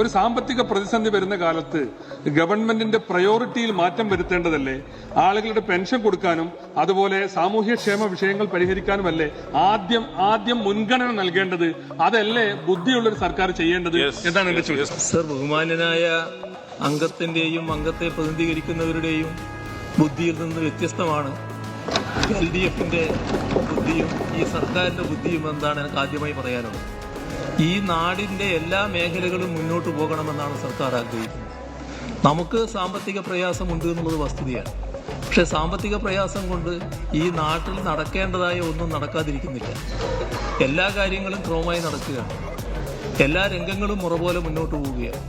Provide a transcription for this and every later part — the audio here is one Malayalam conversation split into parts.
ഒരു സാമ്പത്തിക പ്രതിസന്ധി വരുന്ന കാലത്ത് ഗവൺമെന്റിന്റെ പ്രയോറിറ്റിയിൽ മാറ്റം വരുത്തേണ്ടതല്ലേ? ആളുകളുടെ പെൻഷൻ കൊടുക്കാനും അതുപോലെ സാമൂഹ്യക്ഷേമ വിഷയങ്ങൾ പരിഹരിക്കാനുമല്ലേ ആദ്യം ആദ്യം മുൻഗണന നൽകേണ്ടത്? അതല്ലേ ബുദ്ധിയുള്ള ഒരു സർക്കാർ ചെയ്യേണ്ടത് എന്താണ് എന്റെ ചോദ്യം. സർ ബഹുമാനനായ അംഗത്തിന്റെയും അംഗത്തെ പ്രതിനിധീകരിക്കുന്നവരുടെയും ബുദ്ധിയിൽ നിന്ന് വ്യത്യസ്തമാണ്. എൽ ഡി എഫിന്റെ ബുദ്ധിയും ഈ സർക്കാരിന്റെ ബുദ്ധിയും എന്താണ് എനിക്ക് ആദ്യമായി പറയാനുള്ളത്. ഈ നാടിന്റെ എല്ലാ മേഖലകളും മുന്നോട്ട് പോകണമെന്നാണ് സർക്കാർ ആഗ്രഹിക്കുന്നത്. നമുക്ക് സാമ്പത്തിക പ്രയാസമുണ്ട് എന്നുള്ളത് വസ്തുതയാണ്. പക്ഷെ സാമ്പത്തിക പ്രയാസം കൊണ്ട് ഈ നാട്ടിൽ നടക്കേണ്ടതായ ഒന്നും നടക്കാതിരിക്കുന്നില്ല. എല്ലാ കാര്യങ്ങളും ക്രമമായി നടക്കുകയാണ്. എല്ലാ രംഗങ്ങളും മുറ പോലെ മുന്നോട്ട് പോവുകയാണ്.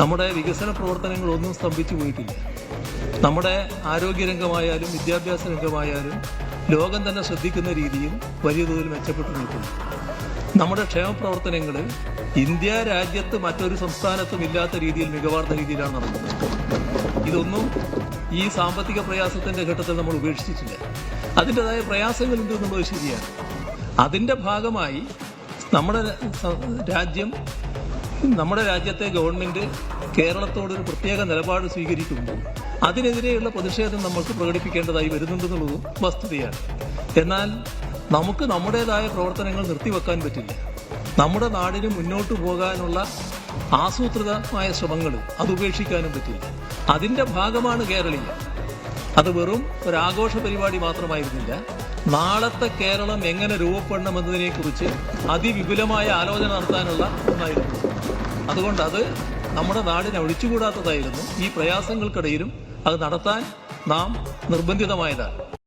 നമ്മുടെ വികസന പ്രവർത്തനങ്ങൾ ഒന്നും സ്തംഭിച്ചു പോയിട്ടില്ല. നമ്മുടെ ആരോഗ്യരംഗമായാലും വിദ്യാഭ്യാസ രംഗമായാലും ലോകം തന്നെ ശ്രദ്ധിക്കുന്ന രീതിയിൽ വലിയ തോതിൽ മെച്ചപ്പെട്ടു നിൽക്കുന്നു. നമ്മുടെ ക്ഷേമ പ്രവർത്തനങ്ങൾ ഇന്ത്യ രാജ്യത്ത് മറ്റൊരു സംസ്ഥാനത്തും ഇല്ലാത്ത രീതിയിൽ മികവാർന്ന രീതിയിലാണ് നടക്കുന്നത്. ഇതൊന്നും ഈ സാമ്പത്തിക പ്രയാസത്തിന്റെ ഘട്ടത്തിൽ നമ്മൾ ഉപേക്ഷിച്ചിട്ടില്ല. അതിന്റെതായ പ്രയാസങ്ങളുണ്ട് എന്നുള്ളത് ശരിയാണ്. അതിന്റെ ഭാഗമായി നമ്മുടെ രാജ്യം നമ്മുടെ രാജ്യത്തെ ഗവൺമെന്റ് കേരളത്തോട് ഒരു പ്രത്യേക നിലപാട് സ്വീകരിക്കുമ്പോൾ അതിനെതിരെയുള്ള പ്രതിഷേധം നമ്മൾക്ക് പ്രകടിപ്പിക്കേണ്ടതായി വരുന്നുണ്ടെന്നുള്ളതും വസ്തുതയാണ്. എന്നാൽ നമുക്ക് നമ്മുടേതായ പ്രവർത്തനങ്ങൾ നിർത്തിവെക്കാൻ പറ്റില്ല. നമ്മുടെ നാടിന് മുന്നോട്ട് പോകാനുള്ള ആസൂത്രിതമായ ശ്രമങ്ങൾ അത് ഉപേക്ഷിക്കാനും പറ്റില്ല. അതിന്റെ ഭാഗമാണ് കേരളീയം. അത് വെറും ഒരാഘോഷ പരിപാടി മാത്രമായിരുന്നില്ല. നാളത്തെ കേരളം എങ്ങനെ രൂപപ്പെടണം എന്നതിനെക്കുറിച്ച് അതിവിപുലമായ ആലോചന നടത്താനുള്ള ഒന്നായിരുന്നു. അതുകൊണ്ട് അത് നമ്മുടെ നാടിനെ ഒഴിച്ചുകൂടാത്തതായിരുന്നു. ഈ പ്രയാസങ്ങൾക്കിടയിലും അത് നടത്താൻ നാം നിർബന്ധിതമായതാണ്.